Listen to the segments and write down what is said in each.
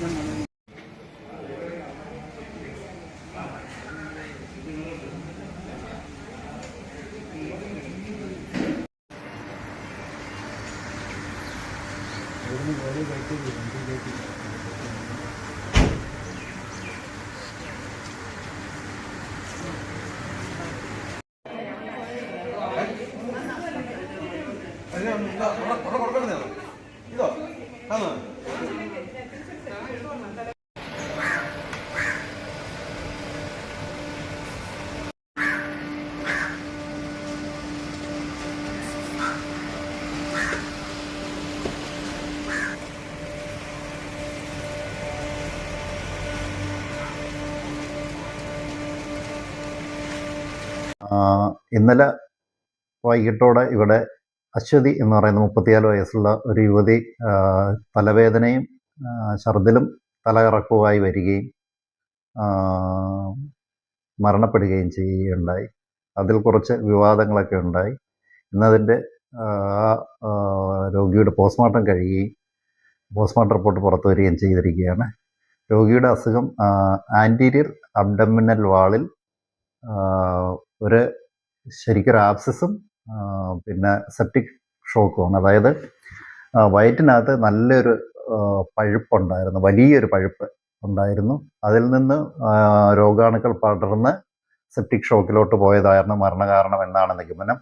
Gracias. ഇതോ ആണോ ഇന്നലെ വൈകിട്ടോടെ ഇവിടെ അശ്വതി എന്ന് പറയുന്ന മുപ്പത്തിയാൽ വയസ്സുള്ള ഒരു യുവതി തലവേദനയും ഛർദിലും തലകറക്കവുമായി വരികയും മരണപ്പെടുകയും ചെയ്യുകയുണ്ടായി. അതിൽ കുറച്ച് വിവാദങ്ങളൊക്കെ ഉണ്ടായി. ഇന്നതിന്റെ രോഗിയുടെ പോസ്റ്റ്മോർട്ടം കഴിയുകയും പോസ്റ്റ്മോർട്ടം റിപ്പോർട്ട് പുറത്തു വരികയും ചെയ്തിരിക്കുകയാണ്. രോഗിയുടെ അസുഖം ആന്റീരിയർ അബ്ഡമിനൽ വാളിൽ ഒരു ശരിക്കും ആപ്സിസും പിന്നെ സെപ്റ്റിക് ഷോക്കുമാണ് അതായത് വയറ്റിനകത്ത് നല്ലൊരു പഴുപ്പുണ്ടായിരുന്നു. വലിയൊരു പഴുപ്പ് ഉണ്ടായിരുന്നു. അതിൽ നിന്ന് രോഗാണുക്കൾ പടർന്ന് സെപ്റ്റിക് ഷോക്കിലോട്ട് പോയതായിരുന്നു മരണകാരണം എന്നാണ് നിഗമനം.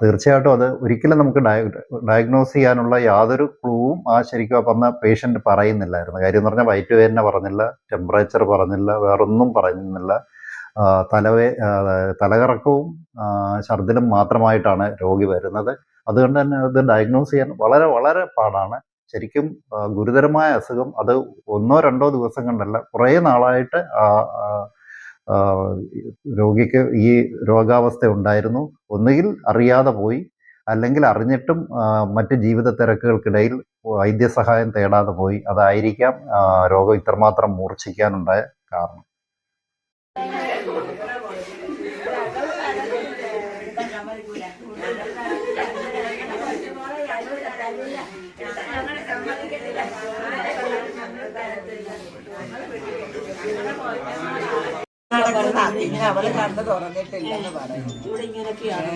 തീർച്ചയായിട്ടും അത് ഒരിക്കലും നമുക്ക് ഡയ ഡയഗ്നോസ് ചെയ്യാനുള്ള യാതൊരു ക്ലൂവും ആ ശരിക്കും വന്ന പേഷ്യന്റ് പറയുന്നില്ലായിരുന്നു. കാര്യം എന്ന് പറഞ്ഞാൽ വയറ്റുവേദന പറഞ്ഞില്ല ടെമ്പറേച്ചർ പറഞ്ഞില്ല വേറൊന്നും പറയുന്നില്ല ആ, തലവേ തലകറക്കവും ഛർദിലും മാത്രമായിട്ടാണ് രോഗി വരുന്നത്. അതുകൊണ്ട് തന്നെ അത് ഡയഗ്നോസ് ചെയ്യാൻ വളരെ വളരെ പാടാണ്. ശരിക്കും ഗുരുതരമായ അസുഖം അത് ഒന്നോ രണ്ടോ ദിവസം കണ്ടല്ല കുറേ നാളായിട്ട് രോഗിക്ക് ഈ രോഗാവസ്ഥ ഉണ്ടായിരുന്നു. ഒന്നുകിൽ അറിയാതെ പോയി അല്ലെങ്കിൽ അറിഞ്ഞിട്ടും മറ്റ് ജീവിത തിരക്കുകൾക്കിടയിൽ വൈദ്യസഹായം തേടാതെ പോയി. അതായിരിക്കാം രോഗം ഇത്രമാത്രം മൂർച്ഛിക്കാനുണ്ടായ കാരണം. അവൾ കണ്ട് തുറന്നിട്ടില്ലെന്ന് പറയും ഇവിടെ ഇങ്ങനെയൊക്കെയാണ്.